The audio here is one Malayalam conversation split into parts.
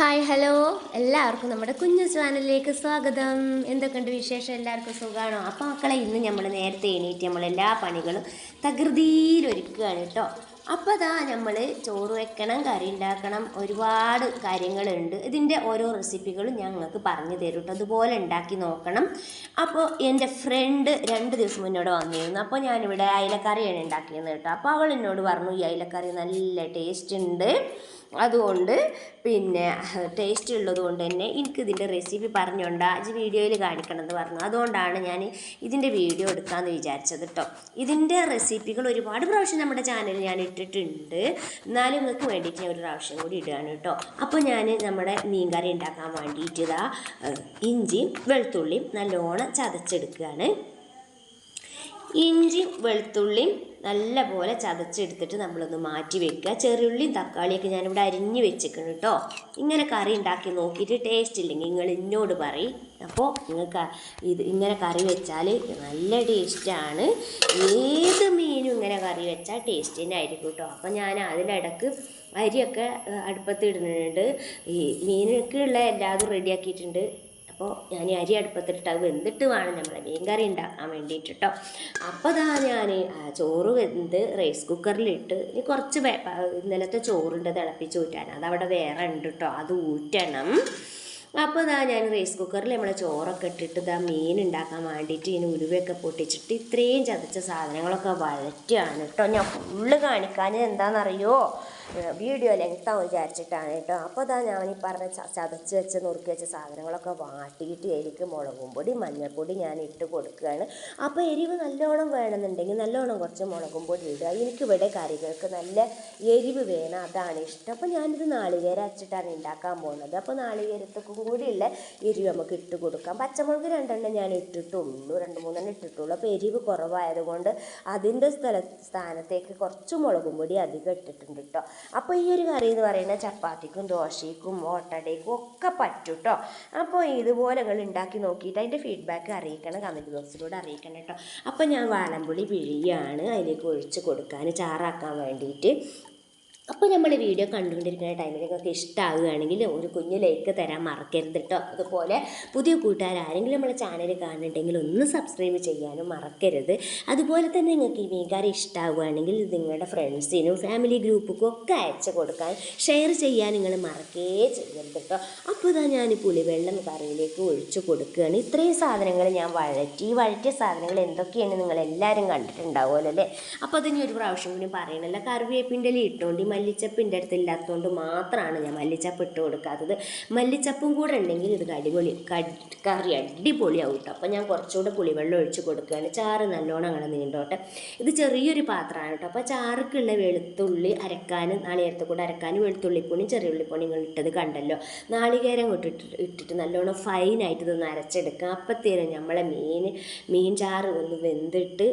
Hi hello. എല്ലാവർക്കും നമ്മുടെ കുഞ്ഞു ചാനലിലേക്ക് സ്വാഗതം. എന്തൊക്കെയുണ്ട് വിശേഷം? എല്ലാവർക്കും സുഖമാണോ അപ്പോൾ മക്കളെ ഇന്ന് നമ്മൾ നേരത്തെ എണീറ്റ് നമ്മൾ എല്ലാ പണികളും തകൃതിയിലൊരുക്കുകയാണ് കേട്ടോ. അപ്പോൾ അതാ നമ്മൾ ചോറ് വെക്കണം കറി ഉണ്ടാക്കണം ഒരുപാട് കാര്യങ്ങളുണ്ട്. ഇതിന്റെ ഓരോ റെസിപ്പികളും ഞാൻ നിങ്ങൾക്ക് പറഞ്ഞു തരും കേട്ടോ. അതുപോലെ ഉണ്ടാക്കി നോക്കണം. അപ്പോൾ എന്റെ ഫ്രണ്ട് രണ്ട് ദിവസം മുന്നോട് വന്നിരുന്നു. അപ്പോൾ ഞാനിവിടെ അയിലക്കറിയാണ് ഉണ്ടാക്കിയത് കേട്ടോ. അപ്പോൾ അവൾ എന്നോട് പറഞ്ഞു ഈ അയിലക്കറി നല്ല ടേസ്റ്റ് ഉണ്ട്. അതുകൊണ്ട് പിന്നെ ടേസ്റ്റ് ഉള്ളത് കൊണ്ട് തന്നെ എനിക്ക് ഇതിന്റെ റെസിപ്പി പറഞ്ഞുകൊണ്ട് അത് വീഡിയോയിൽ കാണിക്കണം എന്ന് പറഞ്ഞു. അതുകൊണ്ടാണ് ഞാൻ ഇതിന്റെ വീഡിയോ എടുക്കാമെന്ന് വിചാരിച്ചത് കേട്ടോ ഇതിന്റെ റെസിപ്പികൾ ഒരുപാട് പ്രാവശ്യം നമ്മുടെ ചാനലിൽ ഞാൻ ഇട്ടിട്ടുണ്ട്. എന്നാലും നിങ്ങൾക്ക് വേണ്ടിയിട്ട് ഞാൻ ഒരു പ്രാവശ്യം കൂടി ഇടുകയാണ് കേട്ടോ അപ്പോൾ ഞാൻ നമ്മുടെ മീൻകറി ഉണ്ടാക്കാൻ വേണ്ടിയിട്ട് ഇതാ ഇഞ്ചിയും വെളുത്തുള്ളിയും നല്ലോണം ചതച്ചെടുക്കുകയാണ്. ഇഞ്ചിയും വെളുത്തുള്ളിയും നല്ലപോലെ ചതച്ചെടുത്തിട്ട് നമ്മളൊന്ന് മാറ്റി വെക്കുക. ചെറിയുള്ളിയും തക്കാളിയൊക്കെ ഞാനിവിടെ അരിഞ്ഞ് വെച്ചിരിക്കണം കേട്ടോ ഇങ്ങനെ കറി ഉണ്ടാക്കി നോക്കിയിട്ട് ടേസ്റ്റ് ഇല്ലെങ്കിൽ നിങ്ങൾ എന്നോട് പറയും. അപ്പോൾ നിങ്ങൾക്ക് ഇത് ഇങ്ങനെ കറി വെച്ചാൽ നല്ല ടേസ്റ്റാണ് ഏത് മീനും ഇങ്ങനെ കറി വെച്ചാൽ ടേസ്റ്റ് തന്നെ ആയിരിക്കും കേട്ടോ അപ്പോൾ ഞാൻ അതിനിടക്ക് അരിയൊക്കെ അടുപ്പത്തിടുന്നുണ്ട് ഈ മീനൊക്കെയുള്ള എല്ലാതും റെഡിയാക്കിയിട്ടുണ്ട് അപ്പോൾ ഞാൻ അരി അടുപ്പത്തിട്ട് അത് വെന്തിട്ട് വേണം നമ്മളെ മീൻ കറി ഉണ്ടാക്കാൻ വേണ്ടിയിട്ട് കേട്ടോ അപ്പോൾ ഇതാ ഞാൻ ചോറ് വെന്ത് റൈസ് കുക്കറിലിട്ട് ഇനി കുറച്ച് ഇന്നലത്തെ ചോറുണ്ട് തിളപ്പിച്ച് ഊറ്റാൻ അതവിടെ വേറെ ഉണ്ട് കേട്ടോ അത് ഊറ്റണം. അപ്പോൾ ഇതാ ഞാൻ റൈസ് കുക്കറിൽ നമ്മളെ ചോറൊക്കെ ഇട്ടിട്ട് ഇതാ മീൻ ഉണ്ടാക്കാൻ വേണ്ടിയിട്ട് ഇനി ഉരുവയൊക്കെ പൊട്ടിച്ചിട്ട് ഇത്രയും ചതച്ച സാധനങ്ങളൊക്കെ വഴറ്റുകയാണ് കേട്ടോ ഞാൻ ഫുള്ള് കാണിക്കാൻ എന്താണെന്നറിയോ വീഡിയോ ലെങ്ത്താവും വിചാരിച്ചിട്ടാണ് കേട്ടോ. അപ്പോൾ ഇതാ ഞാൻ ഈ പറഞ്ഞ ചതച്ച് വെച്ച് നുറുക്കി വെച്ച സാധനങ്ങളൊക്കെ വാട്ടിയിട്ട് എനിക്ക് മുളകും പൊടി മഞ്ഞൾപ്പൊടി ഞാൻ ഇട്ട് കൊടുക്കുകയാണ്. അപ്പോൾ എരിവ് നല്ലോണം വേണമെന്നുണ്ടെങ്കിൽ നല്ലോണം കുറച്ച് മുളകും പൊടി ഇടുക. എനിക്കിവിടെ കറികൾക്ക് നല്ല എരിവ് വേണം അതാണ് ഇഷ്ടം. അപ്പോൾ ഞാനിത് നാളികേര അച്ചിട്ടാണ് ഉണ്ടാക്കാൻ പോകുന്നത്. അപ്പോൾ നാളികേരത്തൊക്കെ കൂടിയുള്ള എരിവ് നമുക്ക് ഇട്ട് കൊടുക്കാം. പച്ചമുളക് രണ്ടെണ്ണം ഞാൻ ഇട്ടിട്ടുള്ളൂ രണ്ട് മൂന്നെണ്ണം ഇട്ടിട്ടുള്ളൂ. അപ്പോൾ എരിവ് കുറവായതുകൊണ്ട് അതിന്റെ സ്ഥല സ്ഥാനത്തേക്ക് കുറച്ച് മുളകും പൊടി അധികം ഇട്ടിട്ടുണ്ട് കേട്ടോ. അപ്പോൾ ഈ ഒരു കറി എന്ന് പറയുന്നത് ചപ്പാത്തിക്കും ദോശയ്ക്കും ഓട്ടടയ്ക്കും ഒക്കെ പറ്റും കേട്ടോ അപ്പോൾ ഇതുപോലെ നിങ്ങൾ ഉണ്ടാക്കി നോക്കിയിട്ട് അതിന്റെ ഫീഡ്ബാക്ക് അറിയിക്കണം കമന്റ് ബോക്സിലൂടെ അറിയിക്കണം കേട്ടോ അപ്പോൾ ഞാൻ വാളംപുളി പിഴിയാണ് അതിലേക്ക് ഒഴിച്ച് കൊടുക്കാൻ ചാറാക്കാൻ വേണ്ടിയിട്ട്. അപ്പോൾ നമ്മൾ വീഡിയോ കണ്ടുകൊണ്ടിരിക്കുന്ന ടൈമിൽ നിങ്ങൾക്ക് ഇഷ്ടമാവുകയാണെങ്കിൽ ഒരു കുഞ്ഞു ലൈക്ക് തരാൻ മറക്കരുത് കേട്ടോ അതുപോലെ പുതിയ കൂട്ടുകാർ ആരെങ്കിലും നമ്മളെ ചാനൽ കാണുന്നുണ്ടെങ്കിൽ ഒന്ന് സബ്സ്ക്രൈബ് ചെയ്യാനും മറക്കരുത്. അതുപോലെ തന്നെ നിങ്ങൾക്ക് ഈ മീൻകാരി ഇഷ്ടമാവുകയാണെങ്കിൽ നിങ്ങളുടെ ഫ്രണ്ട്സിനും ഫാമിലി ഗ്രൂപ്പുക്കും ഒക്കെ അയച്ചു കൊടുക്കാൻ ഷെയർ ചെയ്യാൻ നിങ്ങൾ മറക്കേ ചെയ്യരുത് കേട്ടോ അപ്പോൾ ഇതാ ഞാൻ പുളിവെള്ളം കറിയിലേക്ക് ഒഴിച്ച് കൊടുക്കുകയാണ്. ഇത്രയും സാധനങ്ങൾ ഞാൻ വഴറ്റി ഈ വഴറ്റിയ സാധനങ്ങൾ എന്തൊക്കെയാണ് നിങ്ങൾ എല്ലാവരും കണ്ടിട്ടുണ്ടാവുമല്ലോ അല്ലേ? അപ്പോൾ അതിന് ഒരു പ്രാവശ്യം കൂടി പറയണല്ലോ. കറിവേപ്പിന്റെ ഇട്ടുകൊണ്ട് ഈ മല്ലിച്ചപ്പിന്റെ അടുത്ത് ഇല്ലാത്തതുകൊണ്ട് മാത്രമാണ് ഞാൻ മല്ലിച്ചപ്പ് ഇട്ട് കൊടുക്കാത്തത്. മല്ലിച്ചപ്പും കൂടെ ഉണ്ടെങ്കിൽ ഇത് അടിപൊളി കറി അടിപൊളിയാവും കേട്ടോ അപ്പോൾ ഞാൻ കുറച്ചുകൂടെ പുളിവെള്ളം ഒഴിച്ച് കൊടുക്കുകയാണ് ചാറ് നല്ലോണം അങ്ങനെ നീണ്ടോട്ടെ. ഇത് ചെറിയൊരു പാത്രമാണ് കേട്ടോ അപ്പോൾ ചാറുക്കുള്ള വെളുത്തുള്ളി അരക്കാനും നാളികേരത്തെ കൂടെ അരക്കാനും വെളുത്തുള്ളിപ്പൊണി ചെറിയ ഉള്ളിപ്പൊണി നിങ്ങൾ ഇട്ടത് കണ്ടല്ലോ. നാളികേരം ഇട്ടിട്ട് ഇട്ടിട്ട് നല്ലോണം ഫൈനായിട്ട് ഇതൊന്ന് അരച്ചെടുക്കുക അപ്പത്തേനും നമ്മളെ മീൻ മീൻ ചാറ് ഒന്ന് വെന്തിട്ട്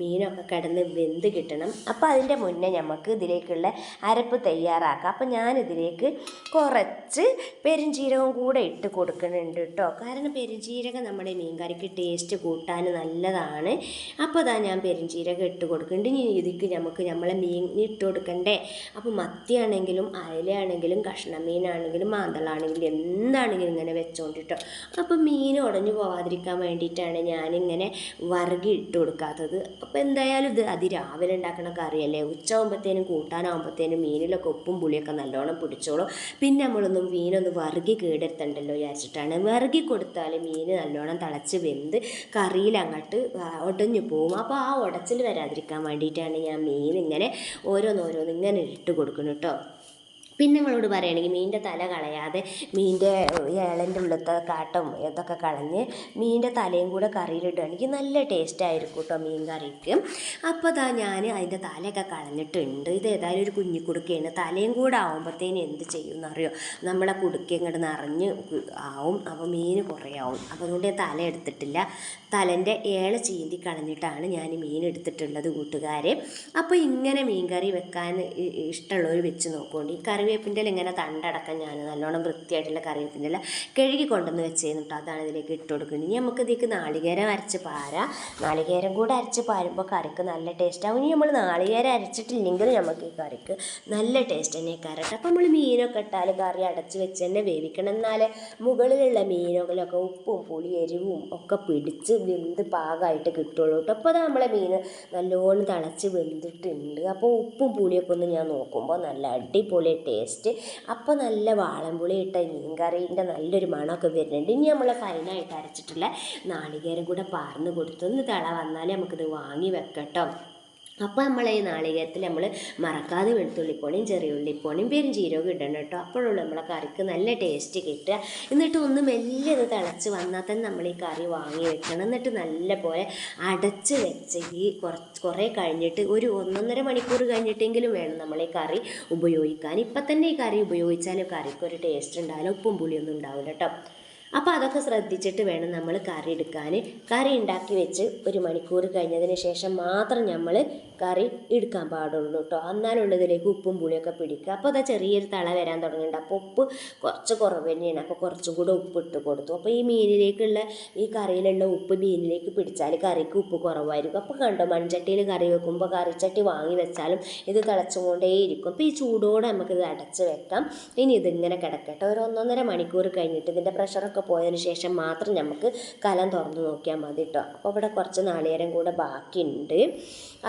മീനൊക്കെ കിടന്ന് വെന്ത് കിട്ടണം. അപ്പോൾ അതിന്റെ മുന്നേ നമുക്ക് ഇതിലേക്കുള്ള അരപ്പ് തയ്യാറാക്കാം. അപ്പോൾ ഞാനിതിലേക്ക് കുറച്ച് പെരുംജീരകം കൂടെ ഇട്ട് കൊടുക്കുന്നുണ്ട് കേട്ടോ കാരണം പെരുംജീരകം നമ്മുടെ മീൻകറിക്ക് ടേസ്റ്റ് കൂട്ടാൻ നല്ലതാണ്. അപ്പോൾ അതാ ഞാൻ പെരുംജീരകം ഇട്ട് കൊടുക്കുന്നുണ്ട്. ഇനി ഇതിക്ക് നമുക്ക് നമ്മളെ മീൻ ഇട്ട് കൊടുക്കണ്ടേ? അപ്പോൾ മത്തിയാണെങ്കിലും അയലയാണെങ്കിലും കഷ്ണം മീനാണെങ്കിലും മാന്തളാണെങ്കിലും എന്താണെങ്കിലും ഇങ്ങനെ വെച്ചോണ്ട് കേട്ടോ അപ്പോൾ മീൻ ഉടഞ്ഞു പോവാതിരിക്കാൻ വേണ്ടിയിട്ടാണ് ഞാനിങ്ങനെ വറുകി ഇട്ട് കൊടുക്കാത്തത്. അപ്പോൾ എന്തായാലും ഇത് അതിരാവിലെ ഉണ്ടാക്കണ കറിയല്ലേ? ഉച്ചയാകുമ്പോഴത്തേനും കൂട്ടാനാകുമ്പോഴത്തേനും മീനിലൊക്കെ ഉപ്പും പുളിയൊക്കെ നല്ലോണം പിടിച്ചോളും. പിന്നെ നമ്മളൊന്നും മീനൊന്ന് വറുകി കേടെടുത്തണ്ടല്ലോ വിചാരിച്ചിട്ടാണ്. വറുകി കൊടുത്താൽ മീൻ നല്ലോണം തിളച്ച് വെന്ത് കറിയിൽ അങ്ങോട്ട് ഉടഞ്ഞു പോകും അപ്പോൾ ആ ഉടച്ചിൽ വരാതിരിക്കാൻ വേണ്ടിയിട്ടാണ് ഞാൻ മീൻ ഇങ്ങനെ ഓരോന്നോരോന്ന് ഇങ്ങനെ ഇട്ട് കൊടുക്കുന്നു കേട്ടോ പിന്നെ നിങ്ങളോട് പറയുകയാണെങ്കിൽ മീനിന്റെ തല കളയാതെ മീനിന്റെ ഏളന്റെ ഉള്ളത്തെ കാട്ടും ഇതൊക്കെ കളഞ്ഞ് മീനിന്റെ തലയും കൂടെ കറിയിലിടുകയാണെങ്കിൽ നല്ല ടേസ്റ്റ് ആയിരിക്കും കേട്ടോ മീൻ കറിക്ക്. അപ്പോൾ അതാ ഞാൻ അതിന്റെ തലയൊക്കെ കളഞ്ഞിട്ടുണ്ട്. ഇത് ഏതായാലും ഒരു കുഞ്ഞി കുടുക്കയാണ്. തലയും കൂടെ ആവുമ്പോഴത്തേന് എന്ത് ചെയ്യും എന്നറിയോ നമ്മളെ കുടുക്ക ഇങ്ങോട്ട് നിറഞ്ഞ് ആവും. അപ്പോൾ മീൻ കുറേ ആവും. അപ്പോൾ അതുകൊണ്ട് ഞാൻ തല എടുത്തിട്ടില്ല. തലന്റെ ഏള ചീന്തി കളഞ്ഞിട്ടാണ് ഞാൻ മീൻ എടുത്തിട്ടുള്ളത് കൂട്ടുകാരെ. അപ്പോൾ ഇങ്ങനെ മീൻ കറി വെക്കാൻ ഇഷ്ടമുള്ളവർ വെച്ച് നോക്കുകൊണ്ട് ഈ കറി കറിവേപ്പിന്റെ ഇല ഇങ്ങനെ തണ്ടടക്കം ഞാൻ നല്ലോണം വൃത്തിയായിട്ടുള്ള കറിവേപ്പിന്റെ ഇല കഴുകി കൊണ്ടുവന്ന് വെച്ച് കേട്ടോ അതാണ് ഇതിലേക്ക് ഇട്ട് കൊടുക്കുന്നത്. ഇനി നമുക്ക് ഇതിലേക്ക് നാളികേരം അരച്ച് പാര. നാളികേരം കൂടെ അരച്ച് പാരുമ്പോൾ കറിക്ക് നല്ല ടേസ്റ്റ് ആവും. ഇനി നമ്മൾ നാളികേരം അരച്ചിട്ടില്ലെങ്കിൽ നമുക്ക് ഈ കറിക്ക് നല്ല ടേസ്റ്റ് തന്നെ കരട്ടെ അപ്പോൾ നമ്മൾ മീനൊക്കെ ഇട്ടാൽ കറി അടച്ച് വെച്ച് തന്നെ വേവിക്കണം. എന്നാലേ മുകളിലുള്ള മീനുകളൊക്കെ ഉപ്പും പുളി എരിവും ഒക്കെ പിടിച്ച് വെന്ത് പാകമായിട്ട് കിട്ടുള്ളൂ കേട്ടോ അപ്പോൾ അത് നമ്മളെ മീൻ നല്ലോണം തിളച്ച് വെന്തിട്ടുണ്ട്. അപ്പോൾ ഉപ്പും പുളിയൊക്കെ ഒന്ന് ഞാൻ നോക്കുമ്പോൾ നല്ല അടിപൊളി ടേസ്റ്റ് അപ്പോൾ നല്ല വാളൻപുളി ഇട്ട മീൻ കറീന്റെ നല്ലൊരു മണമൊക്കെ വരുന്നുണ്ട്. ഇനി നമ്മൾ ഫൈനായിട്ട് അരച്ചിട്ടുള്ള നാളികേരം കൂടെ പാർന്ന് കൊടുത്തൊന്ന് തിള വന്നാൽ നമുക്കിത് വാങ്ങി വെക്കട്ടോ. അപ്പോൾ നമ്മൾ ഈ നാളികേരത്തിൽ നമ്മൾ മറക്കാതെ വെളുത്തുള്ളിപ്പോണിയും ചെറിയ ഉള്ളിപ്പോണിയും പെരും ജീരകം ഇടണം കേട്ടോ. അപ്പോഴുള്ളൂ നമ്മളെ കറിക്ക് നല്ല ടേസ്റ്റ് കിട്ടുക. എന്നിട്ട് ഒന്ന് മെല്ലെ ഒന്ന് തിളച്ച് വന്നാൽ തന്നെ നമ്മൾ ഈ കറി വാങ്ങി വെക്കണം. എന്നിട്ട് നല്ല പോലെ അടച്ച് വെച്ച് ഈ കുറച്ച് കുറേ കഴിഞ്ഞിട്ട് ഒരു ഒന്നൊന്നര മണിക്കൂർ കഴിഞ്ഞിട്ടെങ്കിലും വേണം നമ്മൾ ഈ കറി ഉപയോഗിക്കാൻ. ഇപ്പം തന്നെ ഈ കറി ഉപയോഗിച്ചാൽ കറിക്ക് ഒരു ടേസ്റ്റ് ഉണ്ടാവില്ല. ഉപ്പും പുളിയൊന്നും ഉണ്ടാവില്ല കേട്ടോ. അപ്പോൾ അതൊക്കെ ശ്രദ്ധിച്ചിട്ട് വേണം നമ്മൾ കറി എടുക്കാൻ കറി ഉണ്ടാക്കി വെച്ച് ഒരു മണിക്കൂർ കഴിഞ്ഞതിന് ശേഷം മാത്രം നമ്മൾ കറി എടുക്കാൻ പാടുള്ളൂ കേട്ടോ എന്നാലുള്ള ഇതിലേക്ക് ഉപ്പും പുളിയൊക്കെ പിടിക്കുക. അപ്പോൾ അതാ ചെറിയൊരു തള വരാൻ തുടങ്ങിയിട്ടുണ്ട്. അപ്പോൾ ഉപ്പ് കുറച്ച് കുറവ് തന്നെയാണ്. അപ്പോൾ കുറച്ചും കൂടെ ഉപ്പ് ഇട്ട് കൊടുത്തു. അപ്പോൾ ഈ മീനിലേക്കുള്ള ഈ കറിയിലുള്ള ഉപ്പ് മീനിലേക്ക് പിടിച്ചാൽ കറിക്ക് ഉപ്പ് കുറവായിരിക്കും. അപ്പോൾ കണ്ടോ മൺചട്ടിയിൽ കറി വെക്കുമ്പോൾ കറിച്ചട്ടി വാങ്ങി വെച്ചാലും ഇത് തിളച്ചുകൊണ്ടേയിരിക്കും. അപ്പോൾ ഈ ചൂടോടെ നമുക്കിത് അടച്ച് വെക്കാം. ഇനി ഇതിങ്ങനെ കിടക്കട്ടെ. ഒരു ഒന്നൊന്നര മണിക്കൂർ കഴിഞ്ഞിട്ട് ഇതിന്റെ പ്രഷറൊക്കെ പോയതിന് ശേഷം മാത്രം നമുക്ക് കലം തുറന്ന് നോക്കിയാൽ മതി കേട്ടോ അപ്പോൾ ഇവിടെ കുറച്ച് നാളികേരം കൂടെ ബാക്കിയുണ്ട്.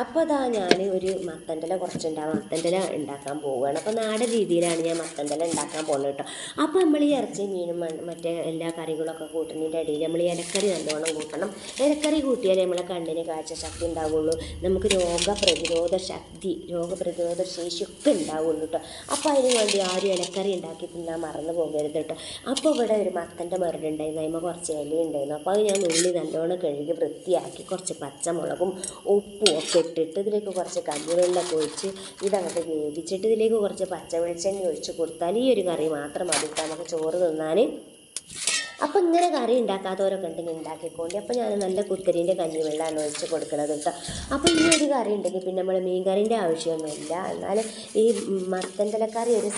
അപ്പോൾ അതാ ഞാൻ ഒരു മത്തന്റെല കുറച്ചുണ്ടാവും മത്തന്റെല ഉണ്ടാക്കാൻ പോവുകയാണ് അപ്പോൾ നാടൻ രീതിയിലാണ് ഞാൻ മത്തന്റെല ഉണ്ടാക്കാൻ പോകുന്നത് കേട്ടോ അപ്പോൾ നമ്മൾ ഈ ഇറച്ചി മീനും മറ്റേ എല്ലാ കറികളൊക്കെ കൂട്ടുന്നതിന്റെ ഇടയിൽ നമ്മൾ ഇലക്കറി നല്ലോണം കൂട്ടണം. ഇലക്കറി കൂട്ടിയാലേ നമ്മളെ കണ്ണിന് കാഴ്ച ശക്തി ഉണ്ടാവുള്ളൂ നമുക്ക് രോഗപ്രതിരോധ ശക്തി രോഗപ്രതിരോധ ശേഷി ശേഷിയൊക്കെ ഉണ്ടാവുള്ളൂ കേട്ടോ അപ്പോൾ അതിന് വേണ്ടി ആരും ഇലക്കറി ഉണ്ടാക്കി തിന്നാൻ മറന്നു പോകരുത് കേട്ടോ അപ്പോൾ ഇവിടെ ഒരു മത്തന്റെ മരടുണ്ടായിരുന്നു അതിമ്മ കുറച്ച് ഇല ഉണ്ടായിരുന്നു അപ്പോൾ അത് ഞാൻ ഉള്ളി നല്ലോണം കഴുകി വൃത്തിയാക്കി കുറച്ച് പച്ചമുളകും ഉപ്പും ഒക്കെ ഇട്ടിട്ട് ഇതിലേക്ക് കുറച്ച് കഞ്ഞിവെള്ളമൊക്കെ ഒഴിച്ച് ഇതങ്ങോട്ട് വേവിച്ചിട്ട് ഇതിലേക്ക് കുറച്ച് പച്ച വെളിച്ചെണ്ണ ഒഴിച്ച് കൊടുത്താൽ ഈ ഒരു കറി മാത്രം മതി. നമുക്ക് ചോറ് തിന്നാൻ അപ്പോൾ ഇങ്ങനെ കറി ഉണ്ടാക്കാത്തവരൊക്കെ ഉണ്ടെങ്കിൽ ഉണ്ടാക്കിക്കൊണ്ട്. അപ്പോൾ ഞാൻ നല്ല കുത്തരീന്റെ കഞ്ഞിവെള്ളമാണ് ഒഴിച്ച് കൊടുക്കുന്നത് കേട്ടോ അപ്പോൾ ഈ ഒരു കറി ഉണ്ടെങ്കിൽ പിന്നെ നമ്മൾ മീൻ കറിന്റെ ആവശ്യമൊന്നുമില്ല. എന്നാൽ ഈ മത്തന്റെലക്കറി ഒരു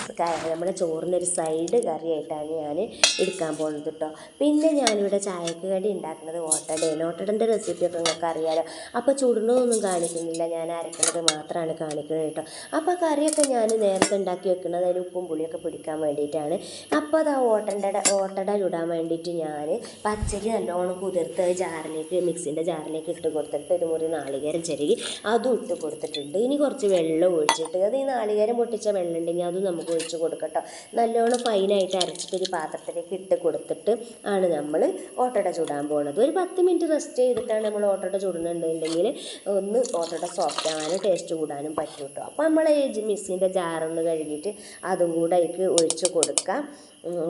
നമ്മുടെ ചോറിന്റെ ഒരു സൈഡ് കറിയായിട്ടാണ് ഞാൻ എടുക്കാൻ പോകുന്നത് കേട്ടോ പിന്നെ ഞാനിവിടെ ചായക്ക് കടി ഉണ്ടാക്കുന്നത് ഓട്ടടയാണ് ഓട്ടടന്റെ റെസിപ്പിയൊക്കെ നിങ്ങൾക്ക് അറിയാലോ. അപ്പോൾ ചുടുന്നതൊന്നും കാണിക്കുന്നില്ല. ഞാൻ അരക്കുന്നത് മാത്രമാണ് കാണിക്കുന്നത് കേട്ടോ അപ്പോൾ കറിയൊക്കെ ഞാൻ നേരത്തെ ഉണ്ടാക്കി വെക്കുന്നത് അതിൽ ഉപ്പും പുളിയൊക്കെ പിടിക്കാൻ വേണ്ടിയിട്ടാണ്. അപ്പോൾ അത് ആ ഓട്ടന്റെ ഓട്ടട ചുടാൻ വേണ്ടിയിട്ട് ഞാൻ പച്ചരി നല്ലോണം കുതിർത്ത് ജാറിലേക്ക് മിക്സിന്റെ ജാറിലേക്ക് ഇട്ട് കൊടുത്തിട്ട് ഒരു മുറി നാളികേരം ചെരുകി അതും ഇട്ട് കൊടുത്തിട്ടുണ്ട്. ഇനി കുറച്ച് വെള്ളം ഒഴിച്ചിട്ട് അത് ഈ നാളികേരം പൊട്ടിച്ച വെള്ളം ഉണ്ടെങ്കിൽ അതും നമുക്ക് ഒഴിച്ച് കൊടുക്കട്ടോ നല്ലോണം ഫൈനായിട്ട് അരച്ചിട്ട് ഒരു പാത്രത്തിലേക്ക് ഇട്ട് കൊടുത്തിട്ട് ആണ് നമ്മൾ ഓട്ടട ചൂടാൻ പോകുന്നത് ഒരു പത്ത് മിനിറ്റ് റെസ്റ്റ് ചെയ്തിട്ടാണ് നമ്മൾ ഓട്ടട ചുടുന്നുണ്ടെങ്കിൽ ഒന്ന് ഓട്ടട സോഫ്റ്റ് ആവാനും ടേസ്റ്റ് കൂടാനും പറ്റും കേട്ടോ. അപ്പോൾ നമ്മൾ ഈ മിക്സിന്റെ ജാറൊന്ന് കഴുകിയിട്ട് അതും കൂടെ ഒഴിച്ച് കൊടുക്കാം.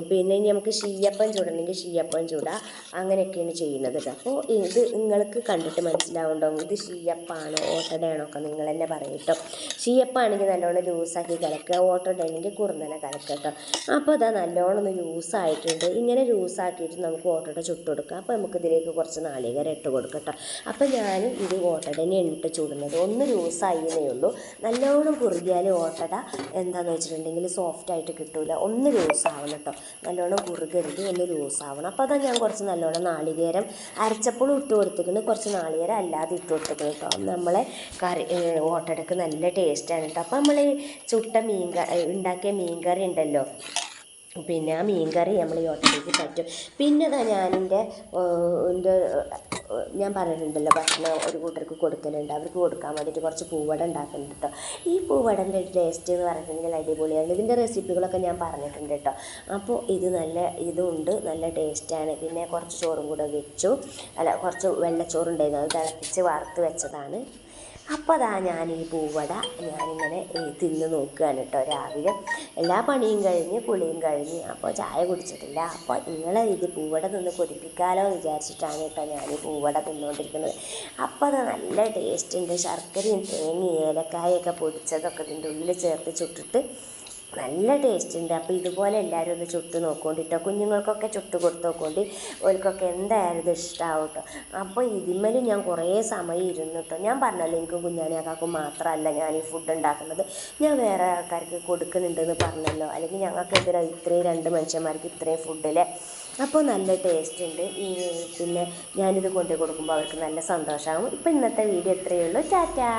പിന്നെ ഇനി നമുക്ക് ഷീയപ്പം ചൂടണമെങ്കിൽ ഷീയപ്പം ചൂടാം. അങ്ങനെയൊക്കെയാണ് ചെയ്യുന്നത് അപ്പോൾ ഇത് നിങ്ങൾക്ക് കണ്ടിട്ട് മനസ്സിലാവുണ്ടോ? ഇത് ഷീയപ്പാണോ ഓട്ടടയാണോ ഒക്കെ നിങ്ങൾ തന്നെ പറയും കേട്ടോ. ഷീയപ്പാണെങ്കിൽ നല്ലോണം ലൂസാക്കി കലക്കുക ഓട്ടടയാണെങ്കിൽ കുറുന്നനെ കലക്കുക കേട്ടോ. അപ്പോൾ അതാ നല്ലോണം ഒന്ന് ലൂസായിട്ടുണ്ട്. ഇങ്ങനെ ലൂസാക്കിയിട്ട് നമുക്ക് ഓട്ടട ചുട്ടുകൊടുക്കുക അപ്പോൾ നമുക്ക് ഇതിലേക്ക് കുറച്ച് നാളികേരം ഇട്ട് കൊടുക്കട്ടോ കേട്ടോ. അപ്പോൾ ഞാൻ ഇത് ഓട്ടടനെ ഇട്ട് ചൂടുന്നത്. ഒന്ന് ലൂസായിന്നേ ഉള്ളൂ. നല്ലോണം കുറുകിയാൽ ഓട്ടട എന്താണെന്ന് വെച്ചിട്ടുണ്ടെങ്കിൽ സോഫ്റ്റായിട്ട് കിട്ടില്ല ഒന്ന് ലൂസാവണം കേട്ടോ. നല്ലോണം കുറുകരുത് ഒന്ന് ലൂസാവണം. അപ്പോൾ അതാ ഞാൻ കുറച്ച് നല്ലോണം നാളികേരം അരച്ചപ്പോഴും ഇട്ട് കൊടുത്തിട്ടുണ്ട്. കുറച്ച് നാളികേരം അല്ലാതെ ഇട്ട് കൊടുത്തിട്ടുണ്ട് കേട്ടോ. നമ്മളെ കറി ഓട്ടടക്ക് നല്ല ടേസ്റ്റാണ് കേട്ടോ. അപ്പോൾ നമ്മൾ ചുട്ട മീൻ ഉണ്ടാക്കിയ മീൻ കറി ഉണ്ടല്ലോ. പിന്നെ ആ മീൻ കറി നമ്മൾ ഈ ഒറ്റയ്ക്ക് പറ്റും. പിന്നെ ഇതാ ഞാനെന്റെ എന്റെ ഞാൻ പറഞ്ഞിട്ടുണ്ടല്ലോ ഭക്ഷണം ഒരു കൂട്ടർക്ക് കൊടുക്കലുണ്ട്. അവർക്ക് കൊടുക്കാൻ വേണ്ടിയിട്ട് കുറച്ച് പൂവട ഉണ്ടാക്കുന്നുണ്ട് കേട്ടോ ഈ പൂവടന്റെ ടേസ്റ്റ് എന്ന് പറഞ്ഞിട്ടുണ്ടെങ്കിൽ അടിപൊളിയാണ്. ഇതിന്റെ റെസിപ്പികളൊക്കെ ഞാൻ പറഞ്ഞിട്ടുണ്ട് കേട്ടോ അപ്പോൾ ഇത് നല്ല ഇതുണ്ട് നല്ല ടേസ്റ്റാണ് പിന്നെ കുറച്ച് ചോറും കൂടെ വെച്ചു. അല്ല കുറച്ച് വെള്ളച്ചോറുണ്ടായിരുന്നു. അത് തിളപ്പിച്ച് വറുത്ത് വെച്ചതാണ്. അപ്പോൾ അതാ ഞാൻ ഈ പൂവട ഞാനിങ്ങനെ തിന്ന് നോക്കുകയാണ് കേട്ടോ രാവിലെ. എല്ലാ പണിയും കഴിഞ്ഞ് കുളിയും കഴിഞ്ഞ് അപ്പോൾ ചായ കുടിച്ചിട്ടില്ല. അപ്പോൾ നിങ്ങളെ ഇത് പൂവട നിന്ന് കൊതിപ്പിക്കാലോ എന്ന് വിചാരിച്ചിട്ടാണ് കേട്ടോ ഞാൻ ഈ പൂവട തിന്നുകൊണ്ടിരിക്കുന്നത് അപ്പോൾ അത് നല്ല ടേസ്റ്റ് ഉണ്ട്. ശർക്കരയും തേങ്ങയും ഏലക്കായൊക്കെ പൊടിച്ചതൊക്കെ ഇതിന്റെ ഉള്ളിൽ ചേർത്ത് ചുട്ടിട്ട് നല്ല ടേസ്റ്റ് ഉണ്ട്. അപ്പോൾ ഇതുപോലെ എല്ലാവരും ഒന്ന് ചുട്ട് നോക്കൊണ്ടിട്ടോ. കുഞ്ഞുങ്ങൾക്കൊക്കെ ചുട്ട് കൊടുത്ത് നോക്കൊണ്ടി ഓൽക്കൊക്കെ എന്തായാലും ഇത് ഇഷ്ടമാവും കേട്ടോ അപ്പോൾ ഇതിന്മേലും ഞാൻ കുറേ സമയം ഇരുന്നു കേട്ടോ ഞാൻ പറഞ്ഞല്ലോ എനിക്ക് കുഞ്ഞാണിയാക്കും മാത്രമല്ല ഞാൻ ഈ ഫുഡ് ഉണ്ടാക്കുന്നത്. ഞാൻ വേറെ ആൾക്കാർക്ക് കൊടുക്കുന്നുണ്ടെന്ന് പറഞ്ഞല്ലോ. അല്ലെങ്കിൽ ഞങ്ങൾക്ക് ഇത്രയും രണ്ട് മനുഷ്യന്മാർക്ക് ഇത്രയും ഫുഡിലെ അപ്പോൾ നല്ല ടേസ്റ്റ് ഉണ്ട്. ഈ പിന്നെ ഞാനിത് കൊണ്ടു കൊടുക്കുമ്പോൾ അവർക്ക് നല്ല സന്തോഷമാകും ഇപ്പോൾ ഇന്നത്തെ വീഡിയോ ഇത്രയേ ഉള്ളൂ. ടാറ്റാ.